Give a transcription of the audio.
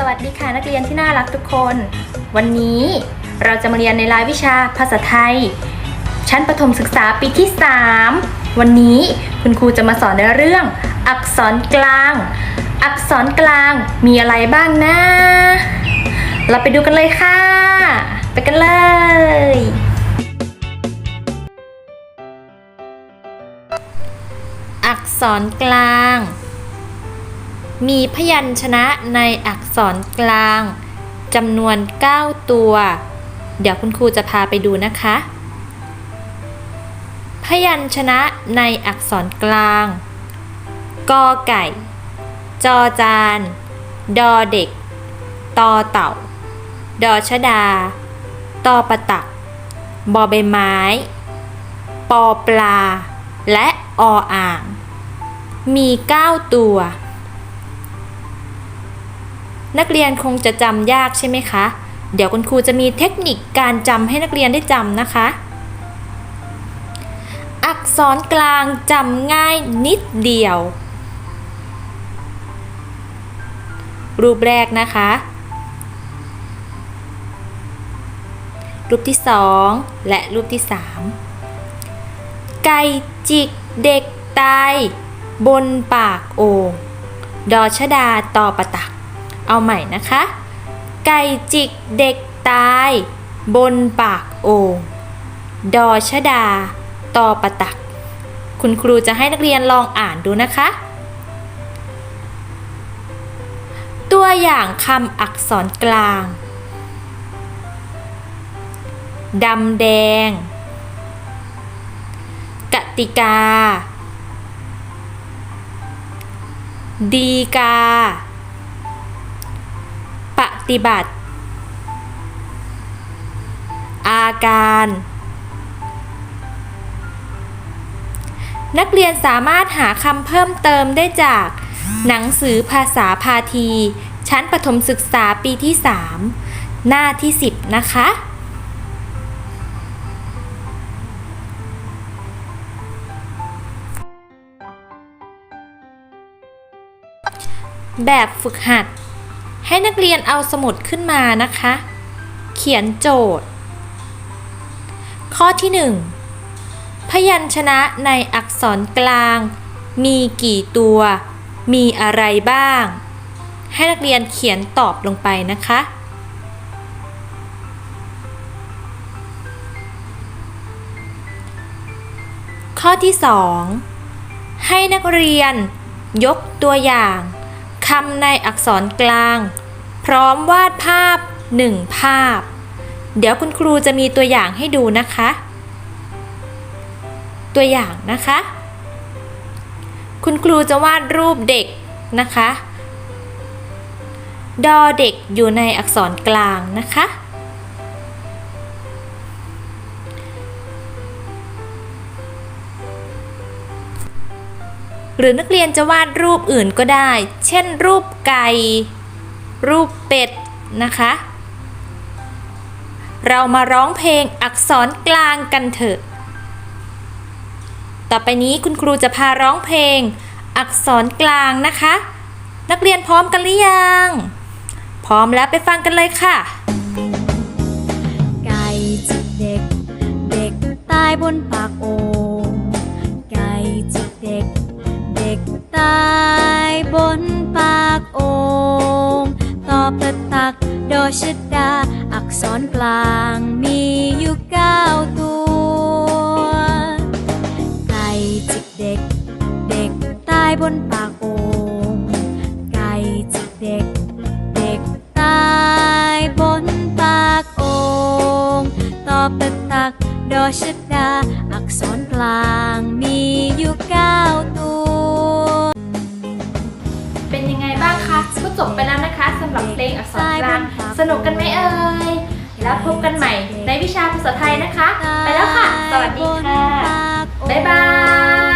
สวัสดีค่ะนักเรียนที่น่ารักทุกคน วันนี้เราจะมาเรียนในรายวิชาภาษาไทย ชั้นประถมศึกษาปีที่ 3 วันนี้คุณครูจะมาสอนในเรื่อง อักษรกลาง อักษรกลางมีอะไรบ้างนะ เราไปดูกันเลยค่ะ ไปกันเลย อักษรกลาง มีพยัญชนะในอักษรกลางจำนวน 9 ตัว เดี๋ยวคุณครูจะพาไปดูนะคะ พยัญชนะในอักษรกลางกอไก่ จอจาน ดอเด็ก ตอเต่า ดอชดา ตอประตัก บอใบไม้ ปอปลา และออ่าง มี 9 ตัว นักเรียนคงจะจำยากใช่ไหมคะ เดี๋ยวคุณครูจะมีเทคนิคการจำให้นักเรียนได้จำนะคะ อักษรกลางจำง่ายนิดเดียว รูปแรกนะคะ รูปที่สองและรูปที่สามไก่จิกเด็กตาย บนปากโอ่งดอชดาตอประตัก เอาใหม่นะคะ ไก่จิกเด็กตาย บนปากโอ่งดอชดา ตอประตัก คุณครูจะให้นักเรียนลองอ่านดูนะคะ ตัวอย่างคำอักษรกลาง ดำแดง กติกา ดีกา ฏิบัติ อาการ นักเรียนสามารถหาคำเพิ่มเติมได้จาก หนังสือภาษาพาที ชั้นประถมศึกษาปีที่ 3 หน้าที่ 10 นะคะแบบฝึกหัด ให้นักเรียนเอาสมุดขึ้นมานะคะ เขียนโจทย์ ข้อที่ 1 พยัญชนะในอักษรกลาง มีกี่ตัว มีอะไรบ้าง ให้นักเรียนเขียนตอบลงไปนะคะข้อที่ 2 ให้นักเรียนยกตัวอย่าง คำในอักษรกลาง พร้อมวาดภาพ 1 ภาพ เดี๋ยวคุณครูจะมีตัวอย่างให้ดูนะคะ ตัวอย่างนะคะ คุณครูจะวาดรูปเด็กนะคะ ดอเด็กอยู่ในอักษรกลางนะคะ หรือนักเรียนจะวาดรูปอื่นก็ได้ เช่น รูปไก่ รูปเป็ดนะคะ เรามาร้องเพลงอักษรกลางกันเถอะ ต่อไปนี้คุณครูจะพาร้องเพลง อักษรกลางนะคะ นักเรียนพร้อมกันหรือยัง พร้อมแล้วไปฟังกันเลยค่ะ ไก่จิกเด็ก เด็กตายบนปากโอ่ง อ่งตอประตักดอชดา อักษรกลางมีอยู่เก้าตัว ไก่จิกเด็ก เด็กตายบนปากโองไก่จิกเด็ก เด็กตายบนปากโองต่อประตักดอชดา อักษรกลางมีอยู่เก้าตัว จบไปแล้วนะคะสำหรับเพลงอักษรกลางสนุกกันไหมเอ่ย แล้วพบกันใหม่ในวิชาภาษาไทยนะคะ ไปแล้วค่ะ สวัสดีค่ะ บ๊ายบาย